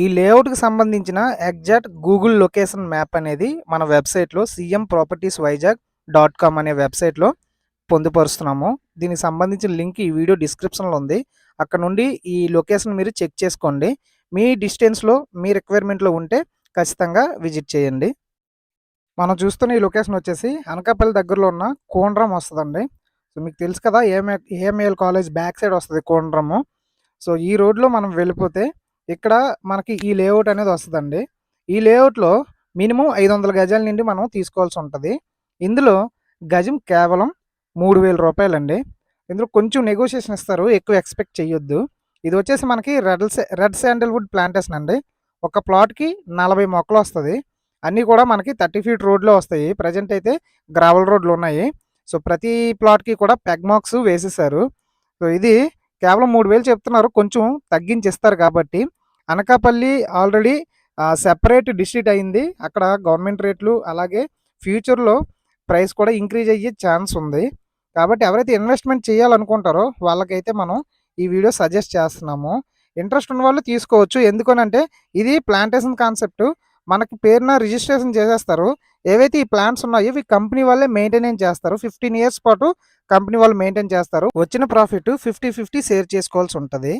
ఈ లేఅవుట్‌కి సంబంధించిన exact Google location map అనేది మన వెబ్‌సైట్‌లో CM properties Vizag dot com అనే వెబ్‌సైట్‌లో పొందుపరుస్తున్నాము. దీనికి సంబంధించిన లింక్ ఈ వీడియో డిస్క్రిప్షన్‌లో ఉంది. అక్కడ నుండి ఈ లొకేషన్ మీరు చెక్ చేసుకోండి. మీ డిస్టెన్స్‌లో మీ రిక్వైర్మెంట్‌లో ఉంటే ఖచ్చితంగా విజిట్ చేయండి. మనం చూస్తున్న ఈ లొకేషన్ వచ్చేసి అనకాపల్లి దగ్గరలో ఉన్న కోండ్రం వస్తుందండి సో, మీకు తెలుసు కదా! A M A A M A L college back side వస్తుంది కోండ్రము సో, ఈ రోడ్‌లో మనం వెళ్ళిపోతే ఇక్కడ మనకి ఈ లేఅవుట్ అనేది వస్తుందండి ఈ లేఅవుట్‌లో మినిమం ఐదు వందల గజాల నుండి మనం తీసుకోవాల్సి ఉంటుంది ఇందులో గజం కేవలం రూ. 3000 ఇందులో కొంచెం నెగోషియేషన్ ఇస్తారు. ఎక్కువ ఎక్స్‌పెక్ట్ చేయొద్దు. ఇది వచ్చేసి మనకి రెడ్ రెడ్ శాండల్‌వుడ్ ప్లాంటేషన్ అండి. ఒక ప్లాట్‌కి నలభై మొక్కలు వస్తుంది అన్నీ కూడా మనకి 30 ఫీట్ రోడ్‌లో వస్తాయి. ప్రజెంట్ అయితే గ్రావెల్ రోడ్‌లు ఉన్నాయి. సో, ప్రతి ప్లాట్‌కి కూడా పెగ్ మార్క్స్ వేసేసారు. సో, ఇది కేవలం 3000 చెప్తున్నారు. కొంచెం తగ్గించి ఇస్తారు కాబట్టి అనకాపల్లి ఆల్రెడీ సెపరేట్ డిస్ట్రిక్ట్ అయింది. అక్కడ గవర్నమెంట్ రేట్లు అలాగే ఫ్యూచర్‌లో ప్రైస్ కూడా ఇంక్రీజ్ అయ్యే ఛాన్స్ ఉంది. కాబట్టి ఎవరైతే ఇన్వెస్ట్‌మెంట్ చేయాలనుకుంటారో వాళ్ళకైతే మనం ఈ వీడియో సజెస్ట్ చేస్తున్నాము. ఇంట్రెస్ట్ ఉన్న వాళ్ళు తీసుకోవచ్చు. ఎందుకనంటే ఇది ప్లాంటేషన్ కాన్సెప్ట్. మనకి పేరున రిజిస్ట్రేషన్ చేసేస్తారు. ఏవైతే ఈ ప్లాంట్స్ ఉన్నాయో ఇవి కంపెనీ వాళ్ళే మెయింటెనెన్స్ చేస్తారు. 15 ఇయర్స్ పాటు కంపెనీ వాళ్ళు మెయింటైన్ చేస్తారు. వచ్చిన ప్రాఫిట్ 50, 50 షేర్ చేసుకోవాల్సి ఉంటుంది